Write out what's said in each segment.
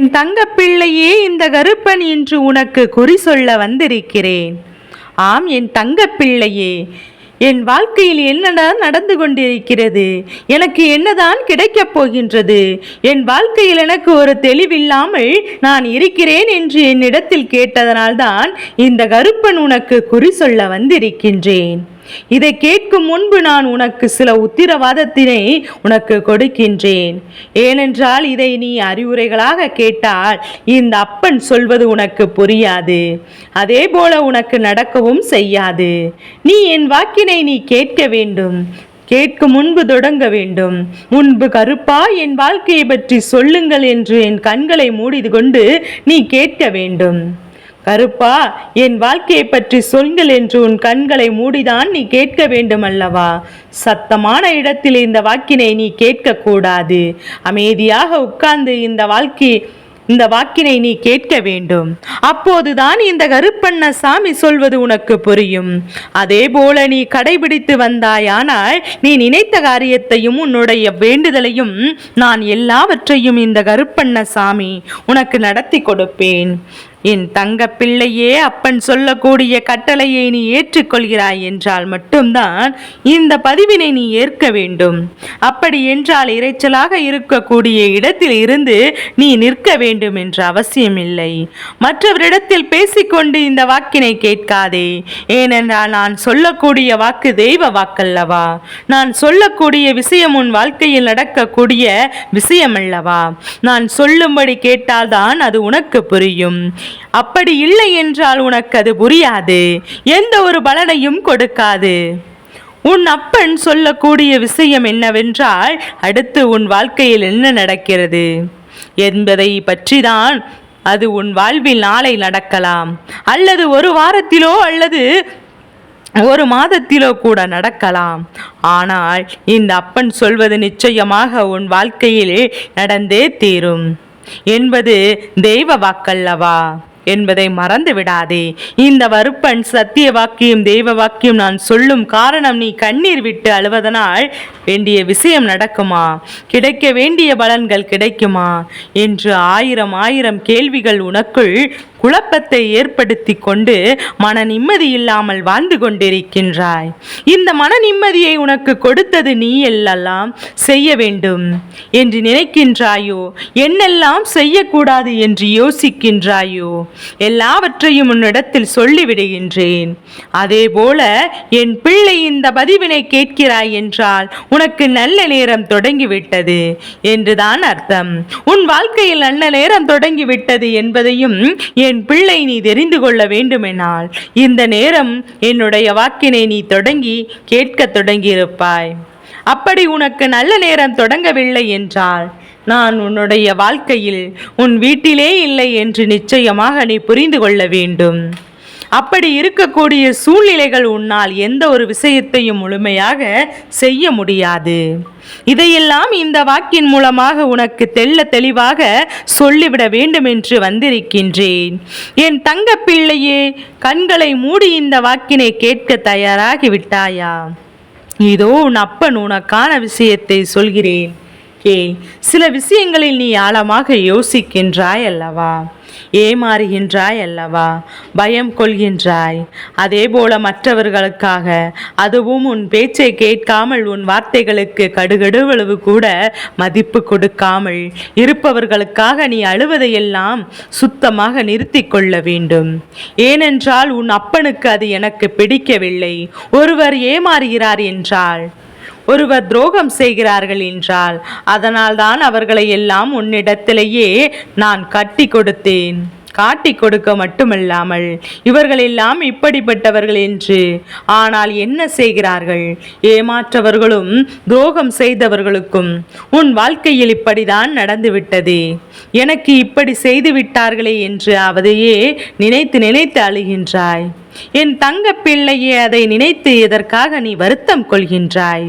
என் தங்கப்பிள்ளையே இந்த கருப்பன் இன்று உனக்கு குறி சொல்ல வந்திருக்கிறேன். ஆம் என் தங்கப்பிள்ளையே என் வாழ்க்கையில் என்னதான் நடந்து கொண்டிருக்கிறது? எனக்கு என்னதான் கிடைக்கப் போகின்றது? என் வாழ்க்கையில் எனக்கு ஒரு தெளிவில்லாமல் நான் இருக்கிறேன் என்று என்னிடத்தில் கேட்டதனால்தான் இந்த கருப்பன் உனக்கு குறி சொல்ல வந்திருக்கின்றேன். இதை கேட்கும் முன்பு நான் உனக்கு சில உத்திரவாதத்தினை உனக்கு கொடுக்கின்றேன். ஏனென்றால் இதை நீ அறிவுரைகளாக கேட்டால் இந்த அப்பன் சொல்வது உனக்கு புரியாது. அதே போல உனக்கு நடக்கவும் செய்யாது. நீ என் வாக்கினை நீ கேட்க வேண்டும். கேட்கும் முன்பு தொடங்க வேண்டும். முன்பு கருப்பா என் வாழ்க்கையை பற்றி சொல்லுங்கள் என்று என் கண்களை மூடிது கொண்டு நீ கேட்க வேண்டும். கருப்பா என் வாழ்க்கையை பற்றி சொல்கள் என்று உன் கண்களை மூடிதான் நீ கேட்க வேண்டும் அல்லவா சத்தமான இடத்தில் இந்த வாக்கினை நீ கேட்கக்கூடாது. அமைதியாக உட்கார்ந்து இந்த வாழ்க்கை இந்த வாக்கினை நீ கேட்க வேண்டும். அப்போதுதான் இந்த கருப்பண்ண சாமி சொல்வது உனக்கு புரியும். அதே போல நீ கடைபிடித்து வந்தாயானால் நீ நினைத்த காரியத்தையும் உன்னுடைய வேண்டுதலையும் நான் எல்லாவற்றையும் இந்த கருப்பண்ண சாமி உனக்கு நடத்தி கொடுப்பேன். என் தங்க பிள்ளையே அப்பன் சொல்லக்கூடிய கட்டளையை நீ ஏற்றுக்கொள்கிறாய் என்றால் மட்டும்தான் இந்த பதிவினை நீ ஏற்க வேண்டும். அப்படி என்றால் இரைச்சலாக இருக்கக்கூடிய இடத்தில் இருந்து நீ நிற்க வேண்டும் என்ற அவசியமில்லை. மற்றவரிடத்தில் பேசிக்கொண்டு இந்த வாக்கினை கேட்காதே. ஏனென்றால் நான் சொல்லக்கூடிய வாக்கு தெய்வ வாக்கல்லவா? நான் சொல்லக்கூடிய விஷயம் உன் வாழ்க்கையில் நடக்கக்கூடிய விஷயம் அல்லவா நான் சொல்லும்படி கேட்டால்தான் அது உனக்கு புரியும். அப்படி இல்லை என்றால் உனக்கு அது புரியாது. எந்த ஒரு பலனையும் கொடுக்காது. உன் அப்பன் சொல்லக்கூடிய விஷயம் என்னவென்றால் அடுத்து உன் வாழ்க்கையில் என்ன நடக்கிறது? என்பதை பற்றிதான் அது உன் வாழ்வில் நாளை நடக்கலாம். அல்லது ஒரு வாரத்திலோ அல்லது ஒரு மாதத்திலோ கூட நடக்கலாம். ஆனால் இந்த அப்பன் சொல்வது நிச்சயமாக உன் வாழ்க்கையிலே நடந்தே தீரும். என்பது தெய்வ வாக்கல்லவா? என்பதை மறந்து விடாதே. இந்த வறுப்பன் சத்திய வாக்கியம் தெய்வ வாக்கியம் நான் சொல்லும் காரணம் நீ கண்ணீர் விட்டு அழுவதனால் வேண்டிய விஷயம் நடக்குமா? கிடைக்க வேண்டிய பலன்கள் கிடைக்குமா? என்று ஆயிரம் ஆயிரம் கேள்விகள் உனக்குள் குழப்பத்தை ஏற்படுத்தி கொண்டு மன நிம்மதி இல்லாமல் வாழ்ந்து கொண்டிருக்கின்றாய். இந்த மன நிம்மதியை உனக்கு கொடுத்தது நீ எல்லாம் செய்ய வேண்டும் என்று நினைக்கின்றாயோ? என்னெல்லாம் செய்யக்கூடாது என்று யோசிக்கின்றாயோ? எல்லாவற்றையும் உன்னிடத்தில் சொல்லிவிடுகின்றேன். அதே போல என் பிள்ளை இந்த பதிவினை கேட்கிறாய் என்றால் உனக்கு நல்ல நேரம் தொடங்கிவிட்டது என்றுதான் அர்த்தம். உன் வாழ்க்கையில் நல்ல நேரம் தொடங்கிவிட்டது என்பதையும் என் பிள்ளை நீ தெரிந்து கொள்ள வேண்டுமெனால் இந்த நேரம் என்னுடைய வாக்கினை நீ தொடங்கி கேட்கத் தொடங்கியிருப்பாய். அப்படி உனக்கு நல்ல நேரம் தொடங்கவில்லை என்றால் நான் உன்னுடைய வாழ்க்கையில் உன் வீட்டிலே இல்லை என்று நிச்சயமாக நீ புரிந்து கொள்ள வேண்டும். அப்படி இருக்கக்கூடிய சூழ்நிலைகள் உன்னால் எந்த ஒரு விஷயத்தையும் முழுமையாக செய்ய முடியாது. இதையெல்லாம் இந்த வாக்கின் மூலமாக உனக்கு தெள்ள தெளிவாக சொல்லிவிட வேண்டும் என்று வந்திருக்கின்றேன். என் தங்க பிள்ளையே கண்களை மூடி இந்த வாக்கினை கேட்க தயாராகி விட்டாயா? இதோ உன் அப்பன் உனக்கான விஷயத்தை சொல்கிறேன். கேள் சில விஷயங்களில் நீ ஆழமாக யோசிக்கின்றாய் அல்லவா ஏமாறுகின்றாய் அல்லவா பயம் கொள்கின்றாய். அதே போல மற்றவர்களுக்காக அதுவும் உன் பேச்சை கேட்காமல் உன் வார்த்தைகளுக்கு கடுகடுவளவு கூட மதிப்பு கொடுக்காமல் இருப்பவர்களுக்காக நீ அழுவதையெல்லாம் சுத்தமாக நிறுத்தி கொள்ள வேண்டும். ஏனென்றால் உன் அப்பனுக்கு அது எனக்கு பிடிக்கவில்லை. ஒருவர் ஏமாறுகிறார் என்றால் ஒருவர் துரோகம் செய்கிறார்கள் என்றால் அதனால்தான் அவர்களை எல்லாம் உன்னிடத்திலேயே நான் கட்டி கொடுத்தேன். காட்டி கொடுக்க மட்டுமல்லாமல் இவர்கள் எல்லாம் இப்படிப்பட்டவர்கள் என்று. ஆனால் என்ன செய்கிறார்கள்? ஏமாற்றவர்களும் துரோகம் செய்தவர்களுக்கும் உன் வாழ்க்கையில் இப்படிதான் நடந்துவிட்டது. எனக்கு இப்படி செய்து விட்டார்களே என்று அவதையே நினைத்து நினைத்து அழுகின்றாய். என் தங்க பிள்ளையே அதை நினைத்து எதற்காக நீ வருத்தம் கொள்கின்றாய்?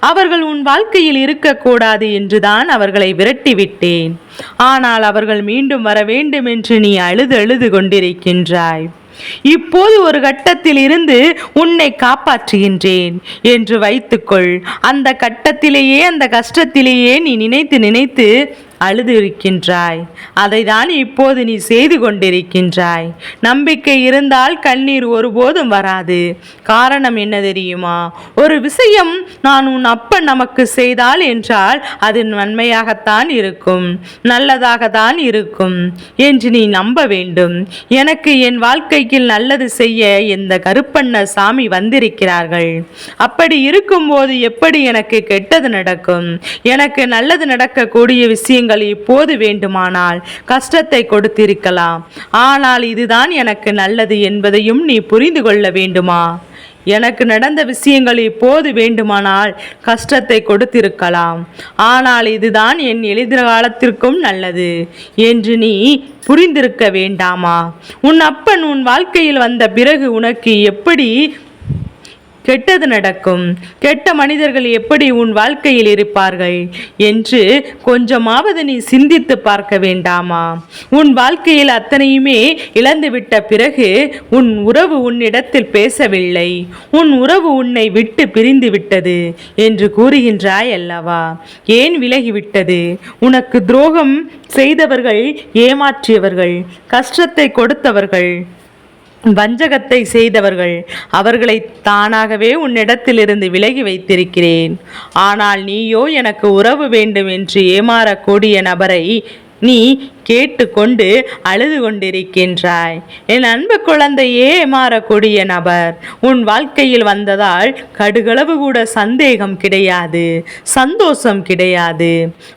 அவர்கள் உன் வாழ்க்கையில் இருக்கக்கூடாது என்றுதான் அவர்களை விரட்டிவிட்டேன். ஆனால் அவர்கள் மீண்டும் வர வேண்டும் என்று நீ அழுது அழுது கொண்டிருக்கின்றாய். இப்போது ஒரு கட்டத்தில் இருந்து உன்னை காப்பாற்றுகின்றேன் என்று வைத்துக்கொள். அந்த கட்டத்திலேயே அந்த கஷ்டத்திலேயே நீ நினைத்து நினைத்து அழுது இருக்கின்றாய் அதைதான் இப்போது நீ செய்து கொண்டிருக்கின்றாய். நம்பிக்கை இருந்தால் கண்ணீர் ஒருபோதும் வராது. காரணம் என்ன தெரியுமா? ஒரு விஷயம் நான் உன் அப்பன் நமக்கு செய்தால் என்றால் அது நன்மையாகத்தான் இருக்கும். நல்லதாக தான் இருக்கும் என்று நீ நம்ப வேண்டும். எனக்கு என் வாழ்க்கைக்கு நல்லது செய்ய இந்த கருப்பண்ண சாமி வந்திருக்கிறார்கள்? அப்படி இருக்கும்போது எப்படி எனக்கு கெட்டது நடக்கும்? எனக்கு நல்லது நடக்கக்கூடிய விஷயங்கள் இப்போது வேண்டுமானால் கஷ்டத்தை கொடுத்திருக்கலாம். ஆனால் இதுதான் எனக்கு நல்லது என்பதையும் நீ புரிந்து கொள்ள வேண்டுமா? எனக்கு நடந்த விஷயங்கள் இப்போது வேண்டுமானால் கஷ்டத்தை கொடுத்திருக்கலாம். ஆனால் இதுதான் என் எதிர்காலத்திற்கும் நல்லது என்று நீ புரிந்திருக்க வேண்டாமா? உன் அப்பன் உன் வாழ்க்கையில் வந்த பிறகு உனக்கு எப்படி கெட்டது நடக்கும். கெட்ட மனிதர்கள் எப்படி உன் வாழ்க்கையில் இருப்பார்கள்? என்று கொஞ்சமாவது நீ சிந்தித்து பார்க்க வேண்டாமா? உன் வாழ்க்கையில் அத்தனையுமே இழந்துவிட்ட பிறகு உன் உறவு உன்னிடத்தில் பேசவில்லை. உன் உறவு உன்னை விட்டு பிரிந்து விட்டது என்று கூறுகின்றாய் அல்லவா? ஏன் விலகிவிட்டது? உனக்கு துரோகம் செய்தவர்கள் ஏமாற்றியவர்கள் கஷ்டத்தை கொடுத்தவர்கள் வஞ்சகத்தை செய்தவர்கள் அவர்களை தானாகவே உன்னிடத்திலிருந்து விலகி வைத்திருக்கிறேன். ஆனால் நீயோ எனக்கு உறவு வேண்டும் என்று ஏமாறக்கூடிய நபரை நீ கேட்டுக்கொண்டு அழுது கொண்டிருக்கின்றாய் என் அன்பு குழந்தையே மாறக்கூடிய நபர் உன் வாழ்க்கையில் வந்ததால் கடுகளவு கூட சந்தேகம் கிடையாது சந்தோஷம் கிடையாது.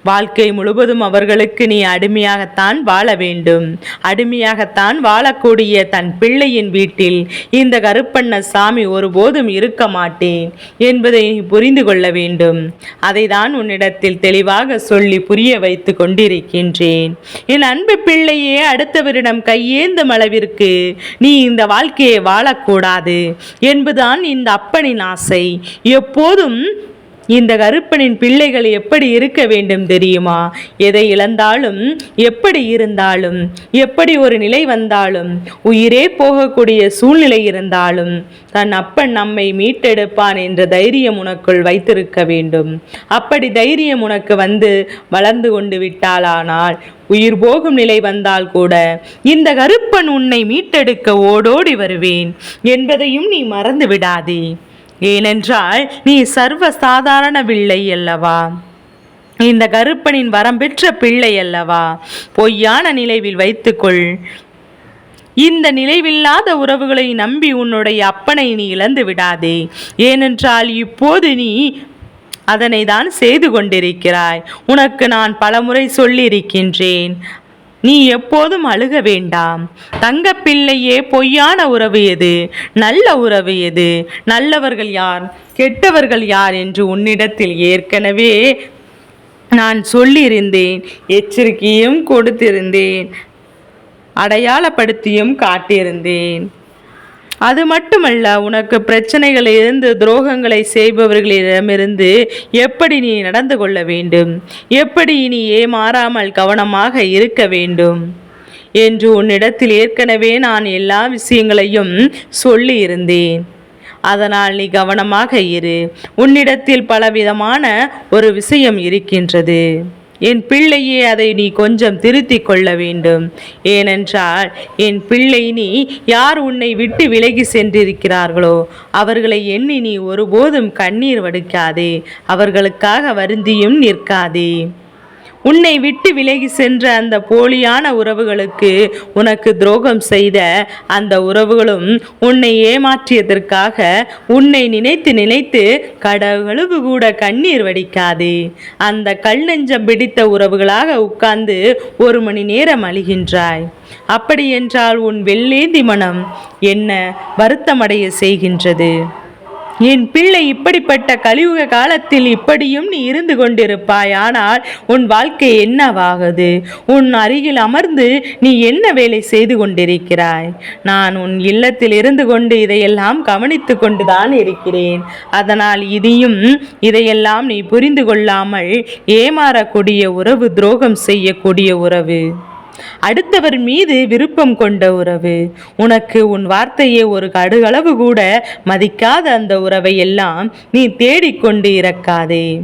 வாழ்க்கை முழுவதும் அவர்களுக்கு நீ அடிமையாகத்தான் வாழ வேண்டும். அடிமையாகத்தான் வாழக்கூடிய தன் பிள்ளையின் வீட்டில் இந்த கருப்பண்ண சாமி ஒருபோதும் இருக்க மாட்டேன் என்பதை நீ புரிந்து கொள்ள வேண்டும். அதை தான் உன்னிடத்தில் தெளிவாக சொல்லி புரிய வைத்து கொண்டிருக்கின்றேன். என் அன்பு பிள்ளையே அடுத்தவரிடம் கையேந்தும் அளவிற்கு நீ இந்த வாழ்க்கையை வாழக்கூடாது. என்பதுதான் இந்த அப்பனின் ஆசை. எப்போதும் இந்த கருப்பனின் பிள்ளைகள் எப்படி இருக்க வேண்டும் தெரியுமா? எதை இழந்தாலும் எப்படி இருந்தாலும் எப்படி ஒரு நிலை வந்தாலும் உயிரே போகக்கூடிய சூழ்நிலை இருந்தாலும் தன் அப்பன் நம்மை மீட்டெடுப்பான் என்ற தைரியம் உனக்குள் வைத்திருக்க வேண்டும். அப்படி தைரியம் உனக்கு வந்து வளர்ந்து கொண்டு விட்டாலானால் உயிர் போகும் நிலை வந்தால் கூட இந்த கருப்பன் உன்னை மீட்டெடுக்க ஓடோடி வருவேன் என்பதையும் நீ மறந்து விடாதே. ஏனென்றால் நீ சர்வ சாதாரண பிள்ளை அல்லவா இந்த கருப்பனின் வரம்பெற்ற பிள்ளை அல்லவா பொய்யான நிலைவில் வைத்துக்கொள். இந்த நிலைவில்லாத உறவுகளை நம்பி உன்னுடைய அப்பனை நீ இழந்து விடாதே. ஏனென்றால் இப்போது நீ அதனை தான் செய்து கொண்டிருக்கிறாய். உனக்கு நான் பலமுறை சொல்லியிருக்கின்றேன். நீ எப்போதும் அழுக வேண்டாம். தங்கப்பிள்ளையே பொய்யான உறவு எது? நல்ல உறவு எது? நல்லவர்கள் யார்? கெட்டவர்கள் யார் என்று உன்னிடத்தில் ஏற்கனவே நான் சொல்லியிருந்தேன். எச்சரிக்கையும் கொடுத்திருந்தேன். அடையாளப்படுத்தியும் காட்டியிருந்தேன். அது மட்டுமல்ல உனக்கு பிரச்சனைகள் இருந்து துரோகங்களை செய்பவர்களிடமிருந்து எப்படி நீ நடந்து கொள்ள வேண்டும்? எப்படி நீ ஏமாறாமல் கவனமாக இருக்க வேண்டும்? என்று உன்னிடத்தில் ஏற்கனவே நான் எல்லா விஷயங்களையும் சொல்லி இருந்தேன் அதனால் நீ கவனமாக இரு. உன்னிடத்தில் பலவிதமான ஒரு விஷயம் இருக்கின்றது. என் பிள்ளையே அதை நீ கொஞ்சம் திருத்திக் கொள்ள வேண்டும். ஏனென்றால் என் பிள்ளை நீ யார் உன்னை விட்டு விலகி சென்றிருக்கிறார்களோ அவர்களை எண்ணி நீ ஒருபோதும் கண்ணீர் வடிக்காதே அவர்களுக்காக வருந்தியும் நிற்காதே. உன்னை விட்டு விலகி சென்ற அந்த போலியான உறவுகளுக்கு உனக்கு துரோகம் செய்த அந்த உறவுகளும் உன்னை ஏமாற்றியதற்காக உன்னை நினைத்து நினைத்து கடவுகளவு கூட கண்ணீர் வடிக்காதே. அந்த கல் நெஞ்சம் பிடித்த உறவுகளாக உட்கார்ந்து ஒரு மணி நேரம் அழுகின்றாய். அப்படியென்றால் உன் வெள்ளேந்தி மனம் என்ன வருத்தமடைய செய்கின்றது? என் பிள்ளை இப்படிப்பட்ட கலியுக காலத்தில் இப்படியும் நீ இருந்து கொண்டிருப்பாய். ஆனால் உன் வாழ்க்கை என்னவாகுது உன் அருகில் அமர்ந்து நீ என்ன வேலை செய்து கொண்டிருக்கிறாய்? நான் உன் இல்லத்தில் இருந்து கொண்டு இதையெல்லாம் கவனித்து கொண்டுதான் இருக்கிறேன். அதனால் இதையும் இதையெல்லாம் நீ புரிந்து கொள்ளாமல் ஏமாறக்கூடிய உறவு துரோகம் செய்யக்கூடிய உறவு. அடுத்தவர் மீது விருப்பம் கொண்ட உறவு. உனக்கு உன் வார்த்தையை ஒரு கடுகளவு கூட மதிக்காத அந்த உறவை எல்லாம் நீ தேடிக்கொண்டு இறக்காதே.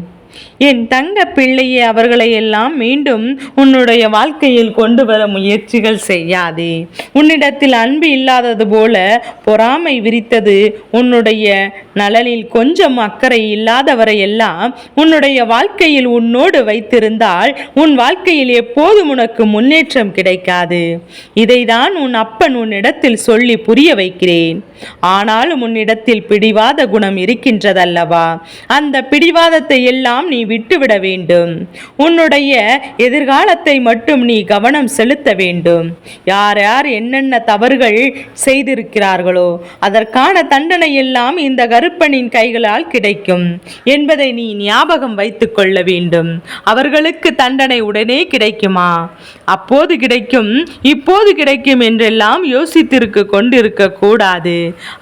என் தங்க பிள்ளையே அவர்களை எல்லாம் மீண்டும் உன்னுடைய வாழ்க்கையில் கொண்டு வர முயற்சிகள் செய்யாதே. உன்னிடத்தில் அன்பு இல்லாதது போல பொறாமை விரித்தது உன்னுடைய நலனில் கொஞ்சம் அக்கறை இல்லாதவரை எல்லாம் உன்னுடைய வாழ்க்கையில் உன்னோடு வைத்திருந்தால் உன் வாழ்க்கையில் எப்போதும் உனக்கு முன்னேற்றம் கிடைக்காது. இதைதான் உன் அப்பன் உன்னிடத்தில் சொல்லி புரிய வைக்கிறேன். ஆனாலும் உன்னிடத்தில் பிடிவாத குணம் இருக்கின்றதல்லவா? அந்த பிடிவாதத்தை எல்லாம் நீ விட்டுவிட வேண்டும். உன்னுடைய எதிர்காலத்தை மட்டும் நீ கவனம் செலுத்த வேண்டும். யார் யார் என்னென்ன தவறுகள் செய்திருக்கிறார்களோ அதற்கான தண்டனை எல்லாம் இந்த கருப்பனின் கைகளால் கிடைக்கும் என்பதை நீ ஞாபகம் வைத்துக் கொள்ள வேண்டும். அவர்களுக்கு தண்டனை உடனே கிடைக்குமா? அப்போது கிடைக்கும் இப்போது கிடைக்கும் என்றெல்லாம் யோசித்திருக்க கொண்டிருக்க கூடாது.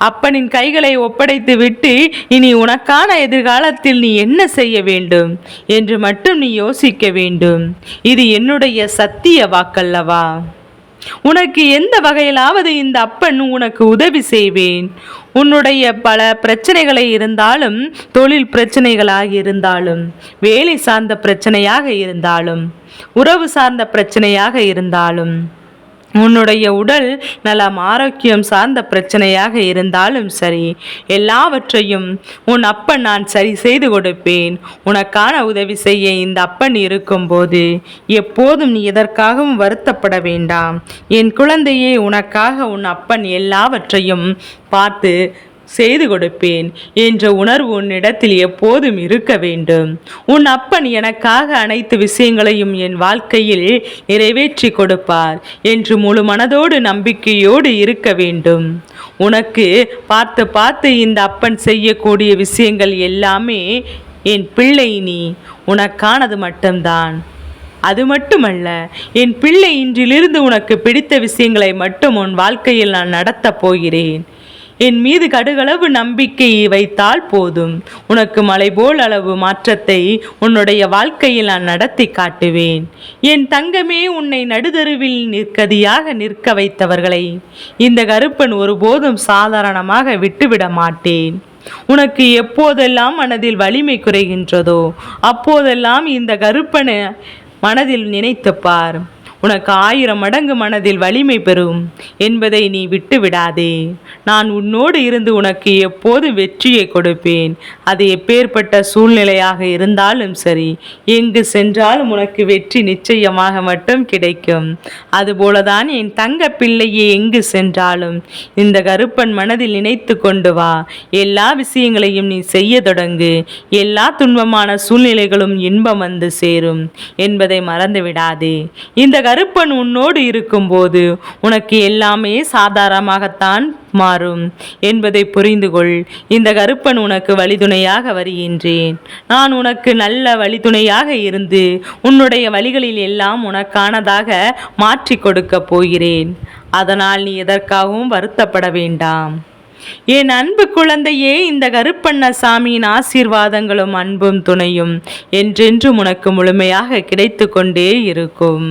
அப்பனின் கைகளை ஒப்படைத்து விட்டு இனி உனக்கான எதிர்காலத்தில் நீ என்ன செய்ய வேண்டும்? என்று மட்டும் நீ யோசிக்க வேண்டும். இது என்னுடைய சத்திய வாக்கல்லவா? உனக்கு எந்த வகையிலாவது இந்த அப்பன் உனக்கு உதவி செய்வேன். உன்னுடைய பல பிரச்சனைகளை இருந்தாலும் தொழில் பிரச்சனைகளாக இருந்தாலும் வேலை சார்ந்த பிரச்சனையாக இருந்தாலும் உறவு சார்ந்த பிரச்சனையாக இருந்தாலும் உன்னுடைய உடல் நலம் ஆரோக்கியம் சார்ந்த பிரச்சனையாக இருந்தாலும் சரி எல்லாவற்றையும் உன் அப்பன் நான் சரி செய்து கொடுப்பேன். உனக்கான உதவி செய்ய இந்த அப்பன் இருக்கும்போது எப்போதும் நீ எதற்காகவும் வருத்தப்பட வேண்டாம். என் குழந்தையே உனக்காக உன் அப்பன் எல்லாவற்றையும் பார்த்து செய்து கொடுப்பேன் என்ற உணர்வு உன்னிடத்தில் எப்போதும் இருக்க வேண்டும். உன் அப்பன் எனக்காக அனைத்து விஷயங்களையும் என் வாழ்க்கையில் நிறைவேற்றி கொடுப்பார் என்று முழு மனதோடு நம்பிக்கையோடு இருக்க வேண்டும். உனக்கு பார்த்து பார்த்து இந்த அப்பன் செய்யக்கூடிய விஷயங்கள் எல்லாமே என் பிள்ளை நீ. உனக்கானது மட்டும்தான். அது மட்டுமல்ல என் பிள்ளை இன்றிலிருந்து உனக்கு பிடித்த விஷயங்களை மட்டும் உன் வாழ்க்கையில் நான் நடத்தப் போகிறேன். என் மீது கடுகளவு நம்பிக்கை வைத்தால் போதும். உனக்கு மலை போல் அளவு மாற்றத்தை உன்னுடைய வாழ்க்கையில் நான் நடத்தி காட்டுவேன். என் தங்கமே உன்னை நடுதருவில் நிற்கதியாக நிற்க வைத்தவர்களை இந்த கருப்பன் ஒருபோதும் சாதாரணமாக விட்டுவிட மாட்டேன். உனக்கு எப்போதெல்லாம் மனதில் வலிமை குறைகின்றதோ அப்போதெல்லாம் இந்த கருப்பனை மனதில் நினைத்துப்பார். பார் உனக்கு ஆயிரம் மடங்கு மனதில் வலிமை பெறும் என்பதை நீ விட்டு விடாதே நான் உன்னோடு இருந்து உனக்கு எப்போது வெற்றியை கொடுப்பேன். அது எப்பேற்பட்ட சூழ்நிலையாக இருந்தாலும் சரி எங்கு சென்றாலும் உனக்கு வெற்றி நிச்சயமாக மட்டும் கிடைக்கும். அதுபோலதான் என் தங்க பிள்ளையே எங்கு சென்றாலும் இந்த கருப்பன் மனதில் நினைத்து கொண்டு வா. எல்லா விஷயங்களையும் நீ செய்ய தொடங்கு. எல்லா துன்பமான சூழ்நிலைகளும் இன்பம் வந்து சேரும் என்பதை மறந்து விடாதே இந்த கருப்பன் உன்னோடு இருக்கும்போது உனக்கு எல்லாமே சாதாரணமாகத்தான் மாறும் என்பதை புரிந்து கொள். இந்த கருப்பன் உனக்கு வழிதுணையாக வருகின்றேன். நான் உனக்கு நல்ல வழிதுணையாக இருந்து உன்னுடைய வழிகளில் எல்லாம் உனக்கானதாக மாற்றி கொடுக்கப் போகிறேன். அதனால் நீ எதற்காகவும் வருத்தப்பட வேண்டாம். என் அன்பு குழந்தையே இந்த கருப்பண்ண சாமியின் ஆசீர்வாதங்களும் அன்பும் துணையும் என்றென்றும் உனக்கு முழுமையாக கிடைத்து கொண்டே இருக்கும்.